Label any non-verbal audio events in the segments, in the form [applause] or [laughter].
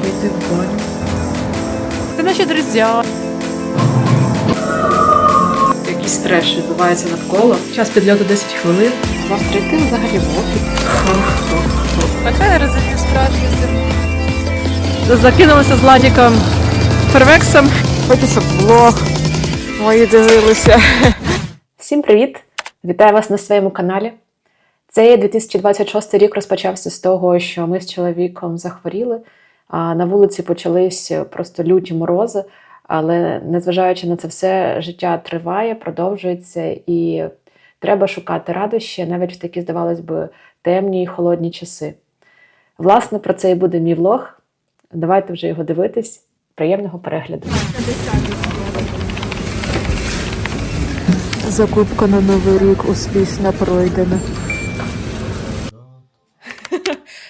йти в баню. Це наші друзі. Якийсь треш відбувається навколо. Час підльоту 10 хвилин. Завтра йти взагалі в офіс. А це я розумію справжнє Закинулися з Владіком Фервексом. Хочу, щоб влог мої дивилися. Всім привіт! Вітаю вас на своєму каналі. Цей 2026 рік розпочався з того, що ми з чоловіком захворіли, на вулиці почались просто люті морози. Але незважаючи на це все, життя триває, продовжується, і треба шукати радощі навіть в такі, здавалось би, темні і холодні часи. Власне, про це і буде мій влог. Давайте вже його дивитись. Приємного перегляду. Закупка на новий рік успішно пройдена.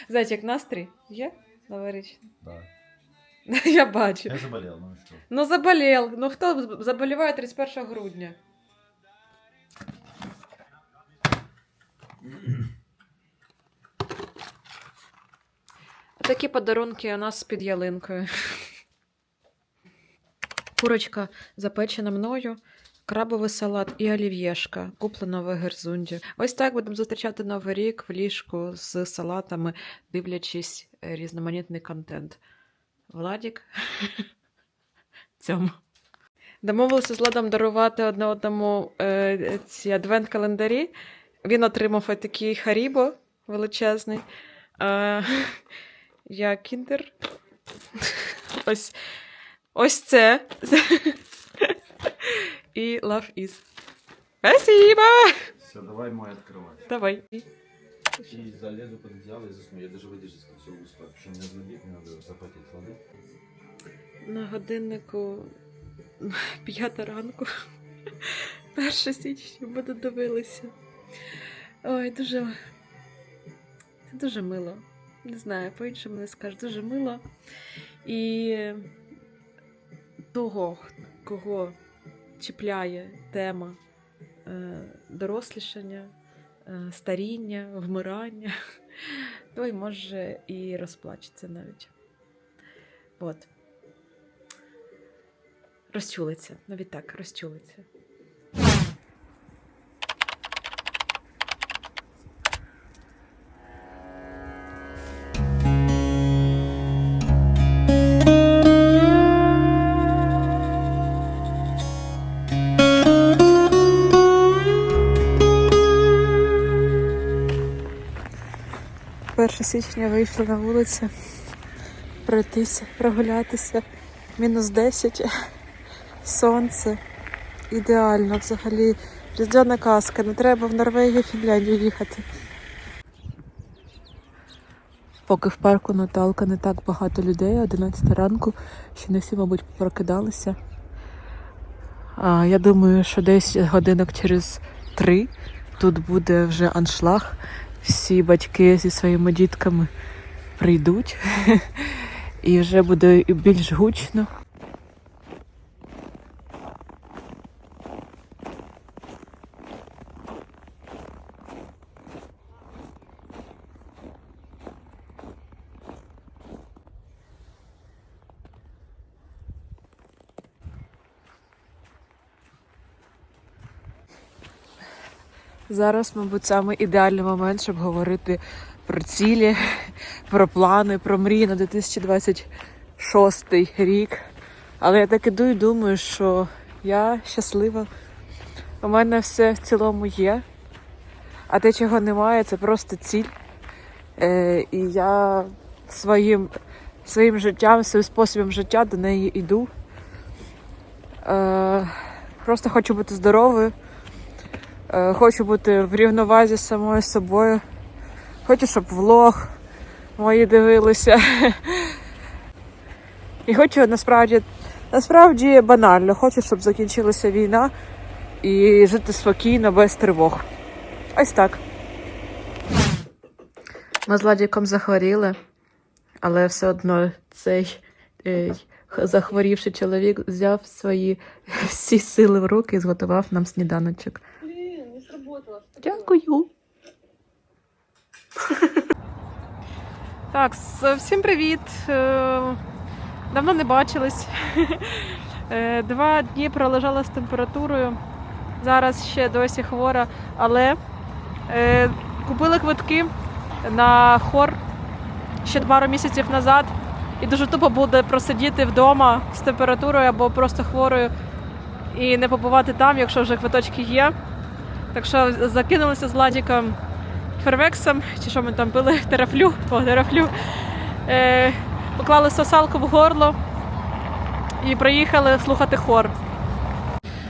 Зайчик, настрій є новорічний? Да. [laughs] Я бачу. Я заболел, ну и что? Ну заболел. Ну хто заболіває 31 грудня? Такі подарунки у нас під ялинкою. Курочка запечена мною, крабовий салат і олів'єшка, куплена в Герзунді. Ось так будемо зустрічати новий рік в ліжку з салатами, дивлячись різноманітний контент. Владік. [laughs] Цьому. Домовилися з Владом дарувати одне одному е, ці адвент-календарі. Він отримав такий харібо величезний. Е, [laughs] я кіндер. [laughs] Ось, ось це І love is. Спасибо! Все, давай мой открывать. Давай. И залезу под одеяло и засну. Я даже выдержать все успею. Потому что мне звонит, мне надо запотеть воды. На годиннику п'ята ранку. 1 січня буду дивилися. Ой, дуже. Це дуже мило. Не знаю, по-іншому не скажу. Дуже мило. І того, кого чіпляє тема е, дорослішання, е, старіння, вмирання, [laughs] той може і розплачеться навіть. От. Розчулиться, навіть так, розчулиться. Перше січня вийшли на вулицю пройтися, прогулятися. Мінус 10, сонце. Ідеально взагалі. Різдвяна казка, не треба в Норвегію, Фінляндію їхати. Поки в парку Наталка не так багато людей, 11 ранку, ще не всі, мабуть, прокидалися. А, я думаю, що десь годинок через три тут буде вже аншлаг. Всі батьки зі своїми дітками прийдуть [laughs] і вже буде більш гучно. Зараз, мабуть, саме ідеальний момент, щоб говорити про цілі, про плани, про мрії на 2026 рік. Але я так іду і думаю, що я щаслива. У мене все в цілому є. А те, чого немає, це просто ціль. Е, і я своїм, своїм життям, своїм способом життя до неї йду. Е, просто хочу бути здоровою. Е, Хочу бути в рівновазі з самою собою. Хочу, щоб влог мої дивилися. [laughs] І хочу насправді, насправді банально, хочу, щоб закінчилася війна і жити спокійно, без тривог. Ось так. Ми з Ладіком захворіли, але все одно цей е, захворівший чоловік взяв свої [laughs] всі сили в руки і зготував нам сніданочок. Дякую. Так, всім привіт. Е, Давно не бачились. Е, Два дні пролежала з температурою. Зараз ще досі хвора, але е, купили квитки на хор ще пару місяців назад. І дуже тупо буде просидіти вдома з температурою або просто хворою і не побувати там, якщо вже квиточки є. Так що закинулися з Ладіком фервексом, чи що ми там пили, [laughs] терафлю, о, терафлю. Е, поклали сосалку в горло і приїхали слухати хор.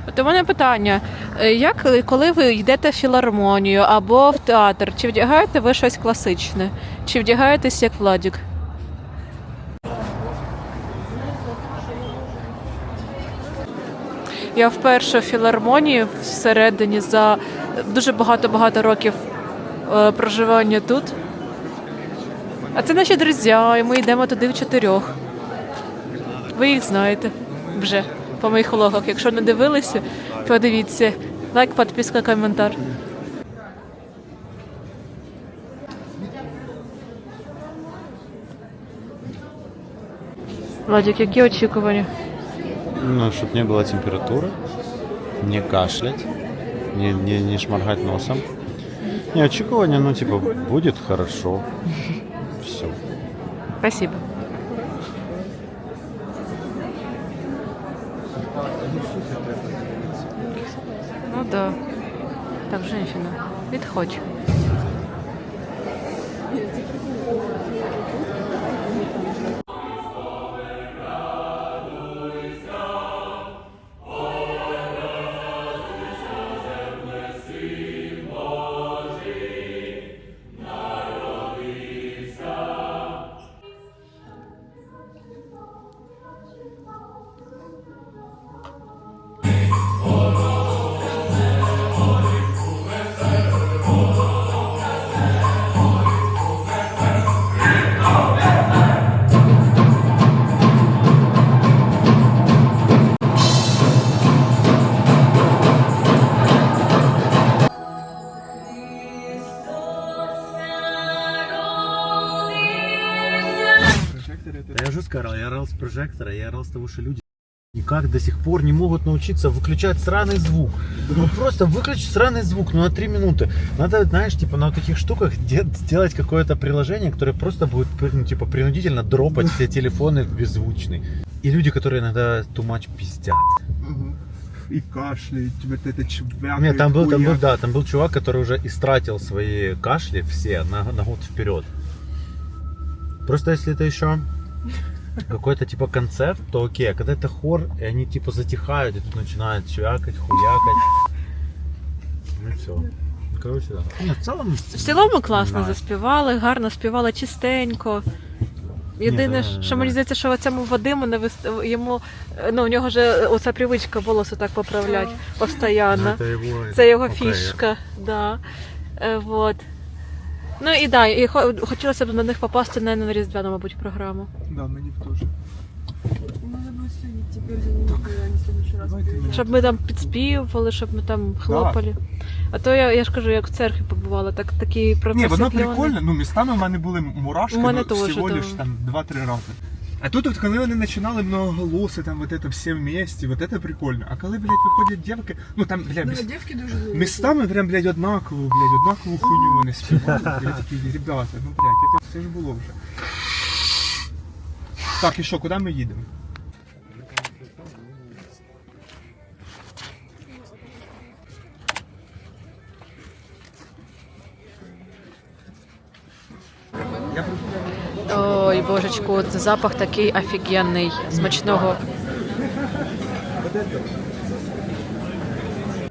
От у мене питання: Е, як коли ви йдете в філармонію або в театр, чи вдягаєте ви щось класичне? Чи вдягаєтесь як Владік? Я вперше в філармонії всередині за дуже багато-багато років е, проживання тут. А це наші друзі, і ми йдемо туди в чотирьох. Ви їх знаєте вже по моїх влогах. Якщо не дивилися, подивіться. Лайк, підписка, коментар. Владик, які очікування? Ну, чтобы не было температуры, не кашлять, не, не, не шморгать носом. Не, очікування, ну, типа, будет хорошо. [laughs] Все. Спасибо. Ну да. Так, женщина, відходь. Да жестко орал, я орал с прожектора, я орал с того, что люди никак до сих пор не могут научиться выключать сраный звук. Ну просто выключи сраный звук, ну на 3 минуты. Надо, знаешь, типа на вот таких штуках де- сделать какое-то приложение, которое просто будет, ну, типа, принудительно дропать все телефоны беззвучные. И люди, которые иногда much пиздят. И кашляют, вот это чвякает. Нет, там был, там был, да, там был чувак, который уже истратил свои кашли все на, на год вперед. Просто если это еще какой-то типа концерт, то окей, а когда это хор, и они типа затихают, и тут начинают чвякать, хуякать. Ну и все. Короче, да. Нет, в целом... В цілому класно Да. заспівали, гарно співали чистенько. Єдине, Ні, да, що да. мені здається, що цьому Вадиму не вист... йому ну у нього же оця привичка волоси так поправляти постійно. Это его... Це його фішка, да. Е, вот. Ну і да, і хо- хотілося б на них попасти на, на різдвяну, мабуть, програму. Да, мені тоже. Надо будет следить теперь за ними, когда они в следующий раз Давайте приедут. Щоб ми там підспівували, щоб ми там хлопали. А то я, я ж кажу, як в церкві побувала, так такі Ні, воно просвітлені. прикольно, ну містами в мене були мурашки, У мене ну, теж, всього да. лиш там 2-3 рази. А тут, от, коли вони починали многоголоси, там вот это все вместе, вот это прикольно. А коли, блядь, виходять дівки, ну там, блядь, Да, міс... девки дуже любят. містами прям, блядь, однаково, блядь, однакову хуйню вони співали. Я такі, ребята, ну, блядь, це, це ж було вже. Так, і що, куди ми їдемо? Я просто Ой, божечку, це запах такий офігенний, смачного.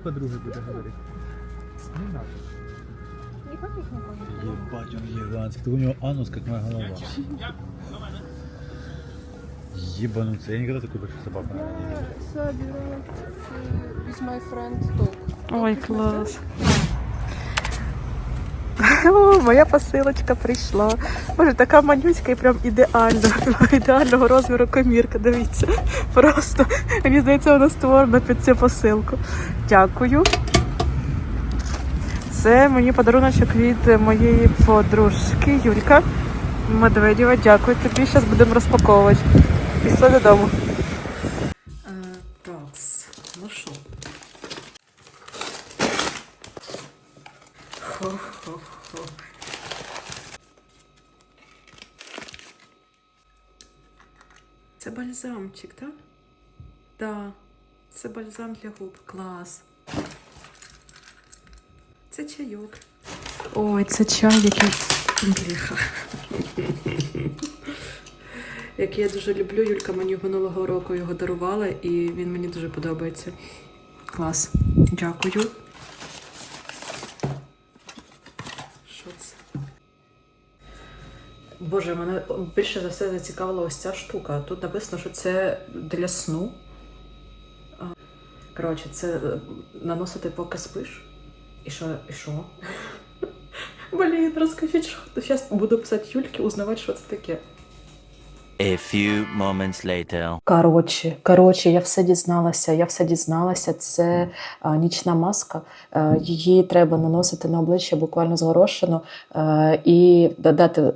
подруги буде говорити. Ебать, он гигантский. У него анус, как моя голова. Ебануться. Я никогда такой большой собаку не видел. Собирала my friend. Ой, клас. О, моя посилочка прийшла. Боже, така малюська і прям ідеально, [laughs] ідеального розміру комірка. Дивіться. Просто мені здається, вона створена під цю посилку. Дякую. Це мені подаруночок від моєї подружки Юлька. Медведєва, дякую тобі. Зараз будемо розпаковувати. Пішли додому. Так, ну що? Хо-хо-хо. Це бальзамчик, так? Да. Це бальзам для губ. Клас. Це чайок. Ой, це чай, який. Бляха. Який я дуже люблю. Юлька мені минулого року його дарувала, і він мені дуже подобається. Клас. Дякую. Що це? Боже, мене більше за все зацікавила ось ця штука. Тут написано, що це для сну. Коротше, це е, наносити поки спиш. І що? І що? [laughs] Блін, розкажіть, що зараз буду писати Юльки, узнавати, що це таке. A few moments later. Коротше, коротше, я все дізналася. Я все дізналася. Це а, нічна маска. Е, її треба наносити на обличчя буквально згорошено е, і дати е,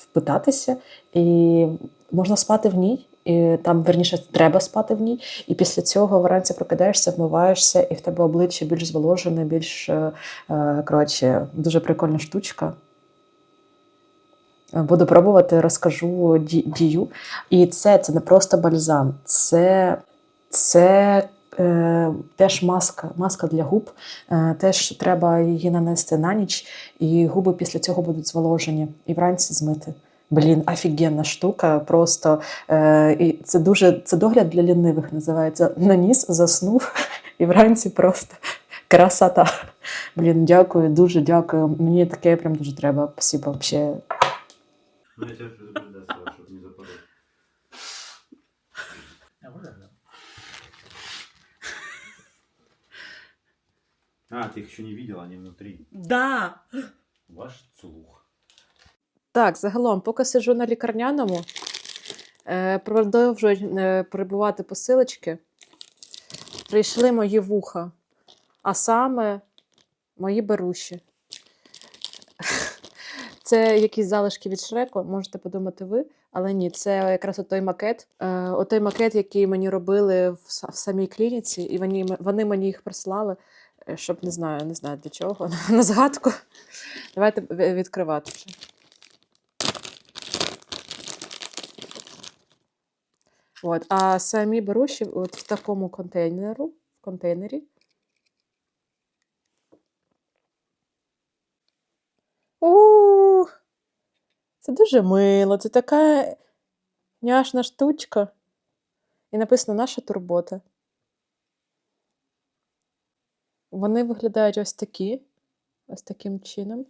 впитатися. І можна спати в ній. І там, верніше, треба спати в ній, і після цього вранці прокидаєшся, вмиваєшся, і в тебе обличчя більш зволожене, більш е, е, коротше, дуже прикольна штучка. Буду пробувати, розкажу дію. І це, це не просто бальзам, це, це е, теж маска, маска для губ. Е, теж треба її нанести на ніч, і губи після цього будуть зволожені і вранці змити. Блін, офігенна штука. Просто е, і це дуже це догляд для лінивих називається. Наніс, заснув, [laughs] і вранці просто [laughs] красота. Блін, дякую, дуже дякую. Мені таке прям дуже треба. Спасибо, вообще. Ну, я тебя предупреждаю, Сава, чтобы не запорол. А, ты их еще не видел, они внутри. Да! Ваш слух. Так, загалом, поки сиджу на лікарняному, е, продовжують е, прибувати посилочки. Прийшли мої вуха, а саме мої беруші. Це якісь залишки від Шреку, можете подумати ви, але ні, це якраз той макет. Е, отой макет, який мені робили в, в самій клініці, і вони, вони мені їх прислали, е, щоб не знаю, не знаю для чого, [laughs] на згадку. Давайте відкривати вже. От, а самі беруші от в такому контейнеру, в контейнері. У, це дуже мило, це така няшна штучка. І написано наша турбота. Вони виглядають ось такі, ось таким чином.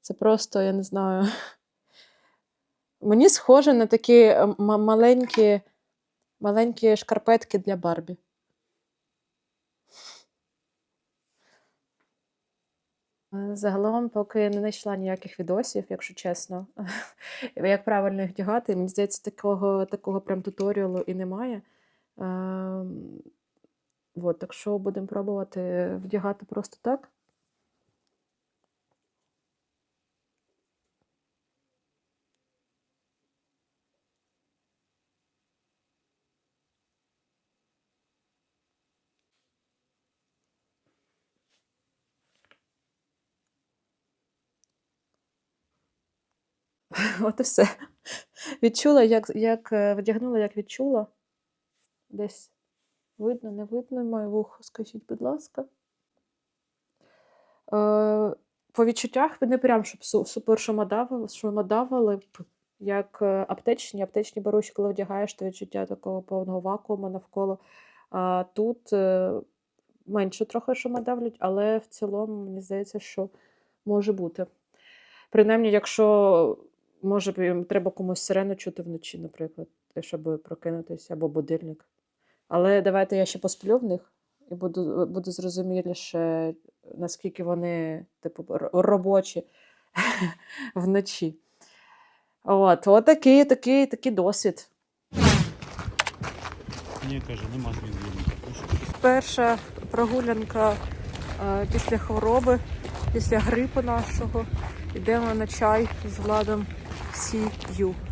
Це просто, я не знаю. [laughs] Мені схоже на такі маленькі, маленькі шкарпетки для Барбі. Загалом, поки не знайшла ніяких відосів, якщо чесно, [laughs] як правильно їх вдягати. Мені здається, такого, такого прям туторіалу і немає. Е, от, так що будемо пробувати вдягати просто так. [laughs] От і все. Відчула, як, як е, вдягнула, як відчула. Десь видно, не видно моє вухо, скажіть, будь ласка. Е, по відчуттях не прям, щоб супер шумодавили, шумодавили як е, аптечні. Аптечні беруші, коли вдягаєш, то відчуття такого повного вакууму навколо. А тут е, менше трохи шумодавлять, але в цілому мені здається, що може бути. Принаймні, якщо може їм треба комусь сирену чути вночі, наприклад, щоб прокинутися, або будильник. Але давайте я ще посплю в них і буду, буду зрозуміліше, наскільки вони, типу, робочі [laughs] вночі. От, от такий, такий, такий досвід. Ні, каже, нема. Перша прогулянка е, після хвороби, після грипу нашого. Йдемо на чай з Владом Сію. Все,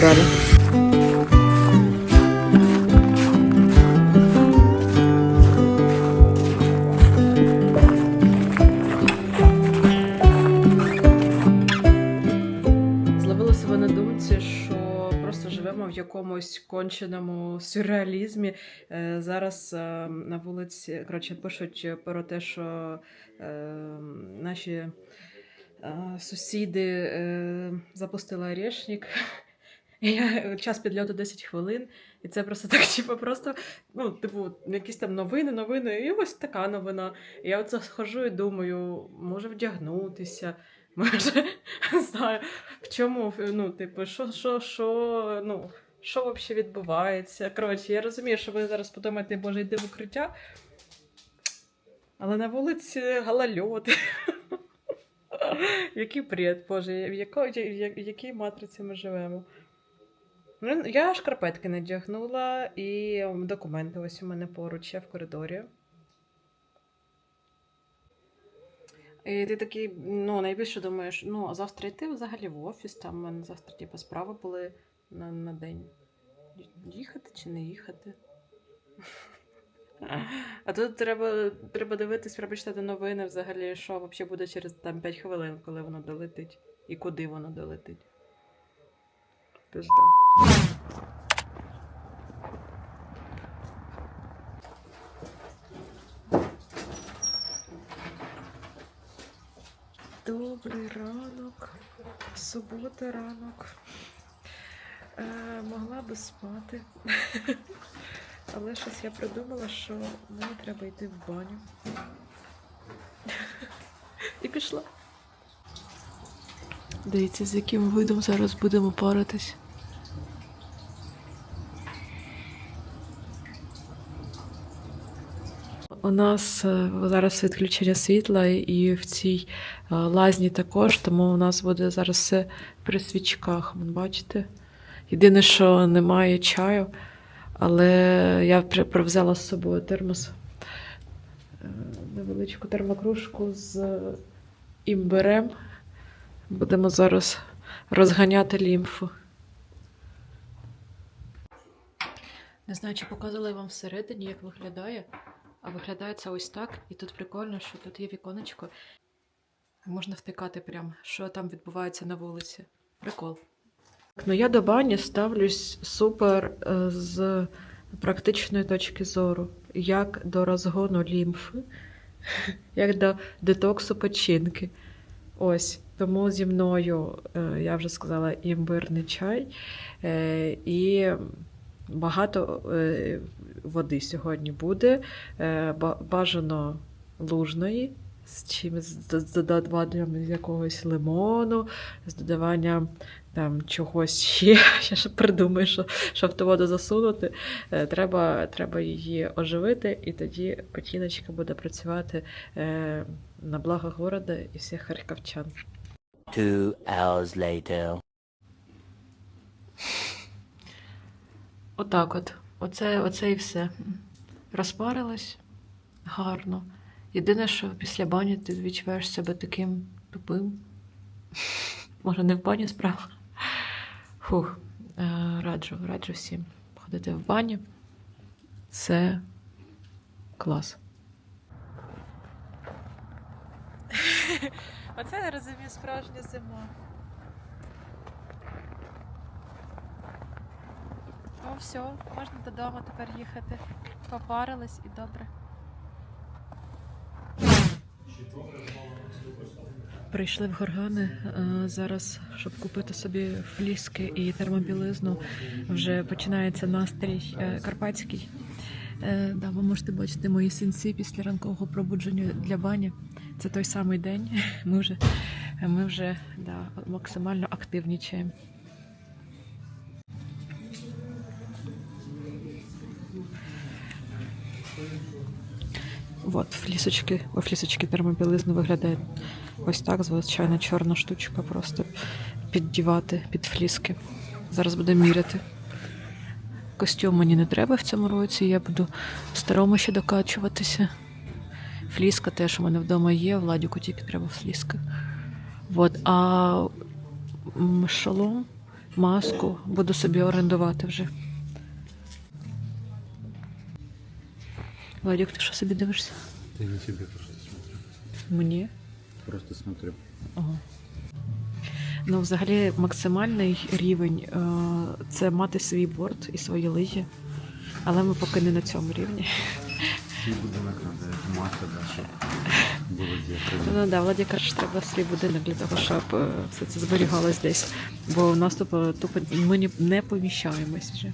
далі. Зловила себе на думці, що просто живемо в якомусь конченому сюрреалізмі. Е, Зараз е, на вулиці коротше, пишуть про те, що е, наші сусіди запустили орешник. Я, час підльоту 10 хвилин, і це просто [laughs] так, типу, просто, ну, типу, якісь там новини, новини, і ось така новина. І я оце схожу і думаю, може вдягнутися, [laughs] може, не знаю, в чому, ну, типу, що, що, що, ну, що взагалі відбувається. Коротше, я розумію, що ви зараз подумаєте, боже, йди в укриття. Але на вулиці галальоти. [laughs] Який бред, боже, в якій матриці ми живемо? Ну, Я шкарпетки надягнула і документи ось у мене поруч, я в коридорі. І ти такий, ну, найбільше думаєш, ну, а завтра йти взагалі в офіс, там у мене завтра типу, справи були на, на день. Їхати чи не їхати? [laughs] А тут треба, треба дивитись, треба читати новини взагалі, що взагалі буде через там, 5 хвилин, коли воно долетить, і куди воно долетить. Пизда. Добрий ранок. Субота ранок. Е, могла би спати. [laughs] Але щось я придумала, що мені треба йти в баню. [laughs] І пішла. Дивіться, з яким видом зараз будемо паритись. У нас е, зараз відключення світла і в цій е, лазні також, тому у нас буде зараз все при свічках. Бачите? Єдине, що немає чаю, але я при- при- взяла з собою термос, е, невеличку термокружку з імбирем. Будемо зараз розганяти лімфу. Не знаю, чи показувала я вам всередині, як виглядає. А виглядає це ось так. І тут прикольно, що тут є віконечко. Можна втикати прям, що там відбувається на вулиці. Прикол. Ну я до бані ставлюсь супер е, з практичної точки зору, як до розгону лімфи, [laughs] як до детоксу печінки. Ось. Тому зі мною, е, я вже сказала, імбирний чай е, і багато води сьогодні буде. Е, ба- Бажано лужної, з чимось з додаванням якогось лимону, з додаванням там чогось ще. [laughs] Я ще придумаю, що, що в ту воду засунути. Е, Треба, треба її оживити, і тоді печіночка буде працювати е, на благо города і всіх харківчан. Two hours later. Отак от. Оце, оце і все. Розпарилась гарно. Єдине, що після бані ти відчуваєш себе таким тупим. Може, не в бані справа. Фух, е, раджу, раджу всім ходити в баню. Це клас. Оце я розумію справжня зима. Все, можна додому тепер їхати. Попарились і добре. Прийшли в горгани е, зараз, щоб купити собі фліски і термобілизну. Вже починається настрій е, карпатський. Е, Да, ви можете бачити мої синці після ранкового пробудження для бані. Це той самий день. [laughs] Ми вже, ми вже да, максимально активнічаємо. От, флісочки, о, флісочки термобілизни виглядають ось так, звичайна чорна штучка, просто піддівати під фліски. Зараз будемо міряти. Костюм мені не треба в цьому році, я буду в старому ще докачуватися. Фліска теж у мене вдома є, Владіку тільки треба фліска. От, а шолом, маску буду собі орендувати вже. Владік, ти що собі дивишся? Я не тебе просто смотрю. Мені? Просто смотрю. Ага. Ну, взагалі, максимальний рівень е, це мати свій борт і свої лижі. Але ми поки не на цьому рівні. Свій будинок треба мати, да, щоб було де Ну да, Владі каже, що треба свій будинок для того, щоб е, все це зберігалось десь. Бо у нас тупо, тупо ми не поміщаємось вже.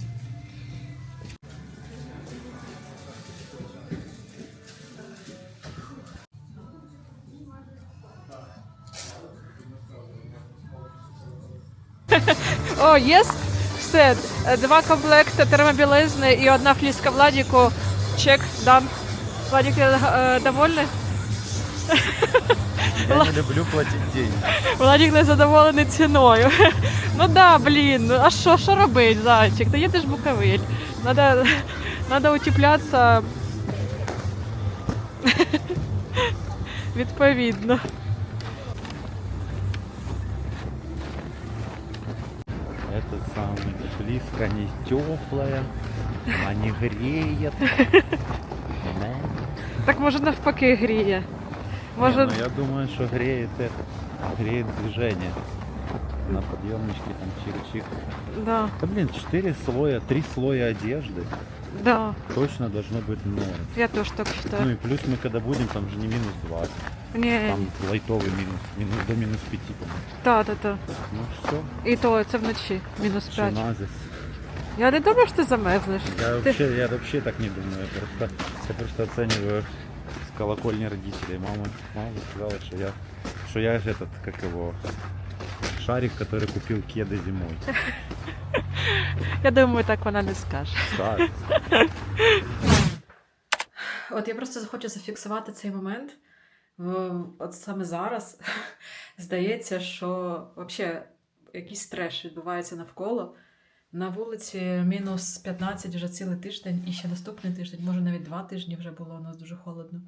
О, єс! Все, два комплекти термобілизни і одна фліска Владіку. Чек, дан. Владік, е, довольний? Я не люблю платити деньги. Владик не задоволений ціною. Ну да, блін, ну а що, що робить, зайчик? Та їдеш Буковель. Надо, надо утеплятися відповідно. Близко не теплая, она не греет. Так може навпаки гріє. Може, Не, ну я думаю, что греет это, греет движение. На подъемничке там чих-чих. да, Да блин, 4 слоя, 3 слоя одежды. да, Точно должно быть норм. я теж так Ну вважаю. и плюс мы когда будем, там же не минус 20. Ні, Там лайтовый минус, минус до минус 5, по-моему. та, та, та. Ну все, І то це вночі, мінус 5. шиназис. Я не думаю, що ти замерзнеш. Я Ти- вообще, я вообще так не думаю. Я просто, я просто оцениваю с колокольни родителей. Мама, мама сказала, что я, что я же этот, как его, шарик, который купил кеды зимой. Я думаю, так вона не скаже. Так. [laughs] От я просто хочу зафіксувати цей момент. в- От саме зараз [laughs] здається, що взагалі якийсь треш відбувається навколо. На вулиці мінус 15 вже цілий тиждень, і ще наступний тиждень, може навіть два тижні вже було у нас дуже холодно.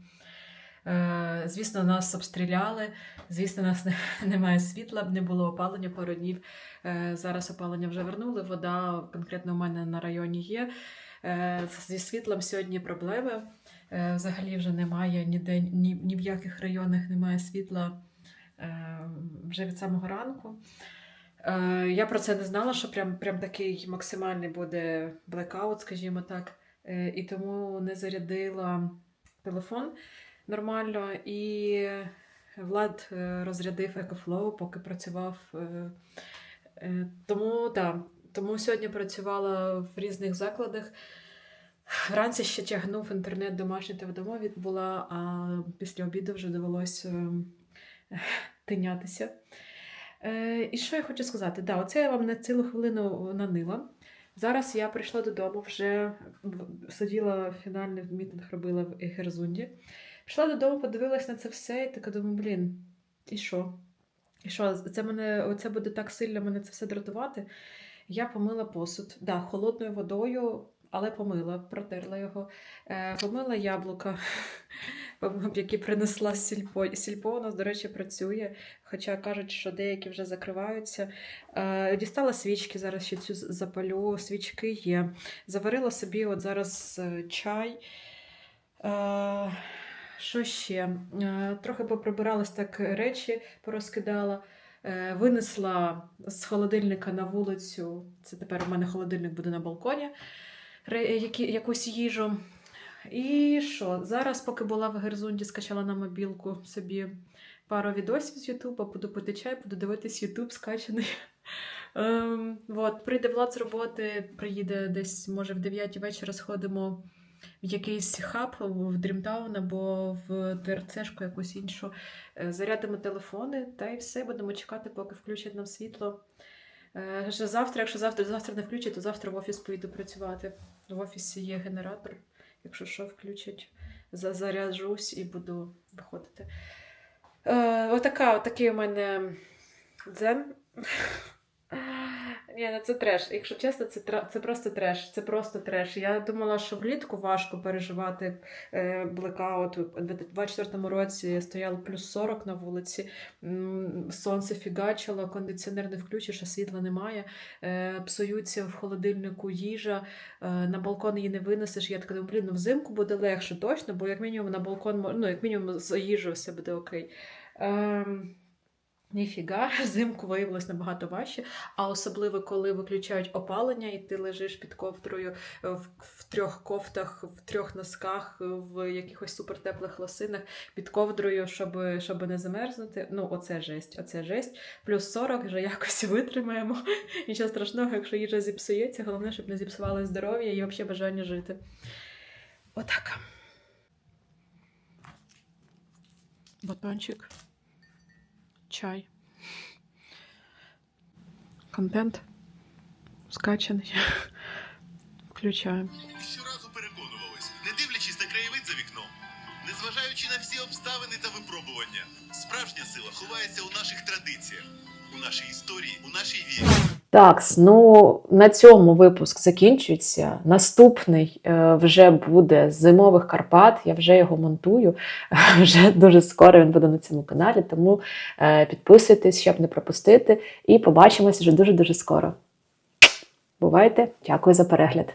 Е, звісно, нас обстріляли, звісно, нас [laughs] немає світла, не було опалення пару днів. Е, зараз опалення вже вернули. Вода конкретно у мене на районі є. Е, зі світлом сьогодні проблеми. Е, Взагалі вже немає ніде, ні, ні в яких районах немає світла е, вже від самого ранку. Е, Я про це не знала, що прям, прям такий максимальний буде блекаут, скажімо так. І тому не зарядила телефон нормально. І Влад розрядив EcoFlow, поки працював. Тому так, тому сьогодні працювала в різних закладах. Вранці ще тягнув інтернет домашній та в домові була, а після обіду вже довелося е, тинятися. Е, і що я хочу сказати? Да, оце я вам на цілу хвилину нанила. Зараз я прийшла додому, вже сиділа фінальний мітинг робила в Егерзунді. Прийшла додому, подивилась на це все і така думаю, блін, і що? І що, це мене оце буде так сильно мене це все дратувати. Я помила посуд, да, холодною водою, але помила, протерла його. Е, помила яблука, [laughs] які принесла з сільпо. Сільпо у нас, до речі, працює, хоча кажуть, що деякі вже закриваються. Е, дістала свічки, зараз ще цю запалю, свічки є. Заварила собі от зараз е, чай. Що ще? Трохи поприбиралась так речі, порозкидала. Винесла з холодильника на вулицю. Це тепер у мене холодильник буде на балконі. Які, якусь їжу. І що? Зараз, поки була в Герзунді, скачала на мобілку собі пару відосів з Ютуба, буду пити чай, буду дивитись Ютуб скачаний. [laughs] Ем, от, прийде Влад з роботи, приїде десь, може, в 9 вечора сходимо в якийсь хаб в Дрімтаун або в ТРЦшку якусь іншу. Е, Зарядимо телефони та й все, будемо чекати, поки включать нам світло. Е, завтра, якщо завтра, завтра не включать, то завтра в офіс поїду працювати. В офісі є генератор. Якщо що, включать, заряджусь і буду виходити. Е, отака, отакий у мене дзен. Ні, ну це треш. Якщо чесно, це, це просто треш. Це просто треш. Я думала, що влітку важко переживати е, блекаут. У 24-му році стояло плюс 40 на вулиці, сонце фігачило, кондиціонер не включиш, а світла немає. Е, псуються в холодильнику їжа, е, на балкон її не винесеш. Я така думаю, блін, ну взимку буде легше точно, бо як мінімум на балкон, ну, як мінімум з їжею все буде окей. Ем, Ніфіга, [laughs] взимку виявилось набагато важче, а особливо коли виключають опалення, і ти лежиш під ковдрою е, в, в трьох кофтах, в трьох носках, в якихось супертеплих лосинах під ковдрою, щоб, щоб не замерзнути. Ну, оце жесть, оце жесть. Плюс 40 вже [laughs] якось витримаємо. [laughs] Нічого страшного, якщо їжа зіпсується, головне, щоб не зіпсували здоров'я і взагалі бажання жити. Отак. Батончик. Чай. Контент скачаний. [laughs] Включаємо. Щоразу переконувались, не дивлячись на краєвид за вікном, незважаючи на всі обставини та випробування, справжня сила ховається у наших традиціях, у нашій історії, у нашій вірі. Так, ну на цьому випуск закінчується. Наступний е, вже буде з зимових Карпат. Я вже його монтую. [laughs] Вже дуже скоро він буде на цьому каналі. Тому е, підписуйтесь, щоб не пропустити. І побачимось вже дуже дуже скоро. Бувайте! Дякую за перегляд!